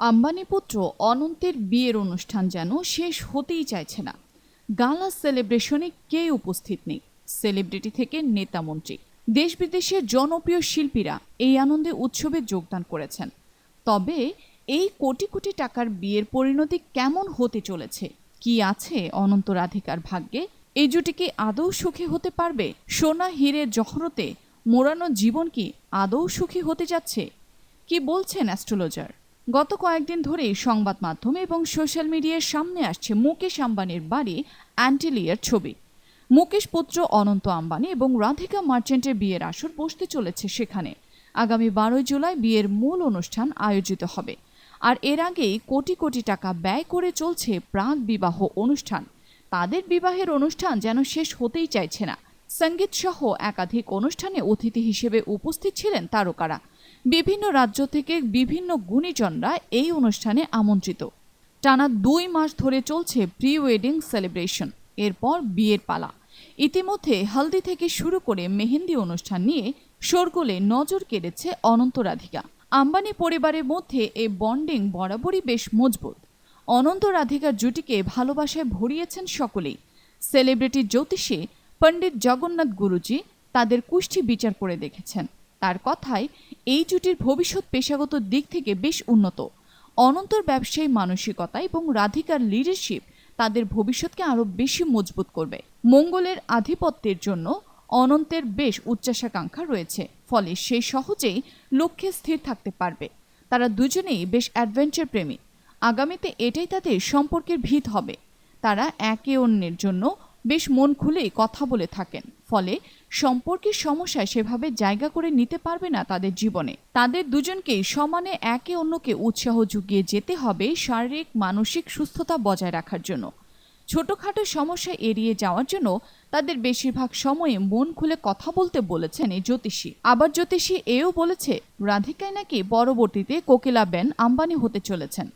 আম্বানি পুত্র অনন্তের বিয়ের অনুষ্ঠান যেন শেষ হতেই চাইছে না। গালা সেলিব্রেশনে কে উপস্থিত নেই? সেলিব্রিটি থেকে নেতা মন্ত্রী। দেশ বিদেশের জনপ্রিয় শিল্পীরা এই আনন্দে উৎসবে যোগদান করেছেন। তবে এই কোটি কোটি টাকার বিয়ের পরিণতি কেমন হতে চলেছে? কি আছে অনন্ত রাধিকার ভাগ্যে? এই জুটি কি আদৌ সুখী হতে পারবে? সোনা, হিরে, জহরতে মোড়ানো জীবন কি আদৌ সুখী হতে যাচ্ছে? কি বলছেন অ্যাস্ট্রোলজার? গত কয়েকদিন ধরেই সংবাদ মাধ্যমে এবং সোশ্যাল মিডিয়ার সামনে আসছে মুকেশ আম্বানির বাড়ি অ্যান্টিলিয়ার ছবি। মুকেশ পুত্র অনন্ত আম্বানি এবং রাধিকা মার্চেন্টের বিয়ের আসর বসতে চলেছে সেখানে। আগামী বারোই জুলাই বিয়ের মূল অনুষ্ঠান আয়োজিত হবে। আর এর আগেই কোটি কোটি টাকা ব্যয় করে চলছে প্রাক বিবাহ অনুষ্ঠান। তাদের বিবাহের অনুষ্ঠান যেন শেষ হতেই চাইছে না। সংগীত সহ একাধিক অনুষ্ঠানে অতিথি হিসেবে উপস্থিত ছিলেন তারকারা। বিভিন্ন রাজ্য থেকে বিভিন্ন গুণীজনরা এই অনুষ্ঠানে আমন্ত্রিত। টানা দুই মাস ধরে চলছে প্রি ওয়েডিং সেলিব্রেশন, এরপর বিয়ের পালা। ইতিমধ্যে হলদি থেকে শুরু করে মেহেন্দি অনুষ্ঠান নিয়ে শোরগোলে নজর কেড়েছে অনন্ত রাধিকা। আম্বানি পরিবারের মধ্যে এই বন্ডিং বরাবরই বেশ মজবুত। অনন্ত রাধিকার জুটিকে ভালোবাসায় ভরিয়েছেন সকলেই। সেলিব্রিটি জ্যোতিষী পণ্ডিত জগন্নাথ গুরুজি তাদের কুষ্ঠি বিচার করে দেখেছেন। তার কথায়, এই জুটির ভবিষ্যৎ পেশাগত দিক থেকে বেশ উন্নত। অনন্তর ব্যবসায়ী মানসিকতা এবং রাধিকার লিডারশিপ তাদের ভবিষ্যৎকে আরও বেশি মজবুত করবে। মঙ্গলের আধিপত্যের জন্য অনন্তের বেশ উচ্চাশাকাঙ্ক্ষা রয়েছে, ফলে সে সহজেই লক্ষ্যে স্থির থাকতে পারবে। তারা দুজনেই বেশ অ্যাডভেঞ্চার প্রেমী। আগামীতে এটাই তাদের সম্পর্কের ভিত হবে। তারা একে অন্যের জন্য বেশ মন খুলেই কথা বলে থাকেন। ফলে সম্পর্কের সমস্যায় সেভাবে জায়গা করে নিতে পারবে না তাদের জীবনে। তাদের দুজনকেই সমানে একে অন্যকে উৎসাহ যুগিয়ে যেতে হবে শারীরিক, মানসিক সুস্থতা বজায় রাখার জন্য। ছোটখাটো সমস্যা এড়িয়ে যাওয়ার জন্য তাদের বেশিরভাগ সময়ে মন খুলে কথা বলতে বলেছেন এই জ্যোতিষী। আবার জ্যোতিষী এও বলেছে, রাধিকায় নাকি পরবর্তীতে কোকিলা কোকিলাবেন আম্বানি হতে চলেছেন।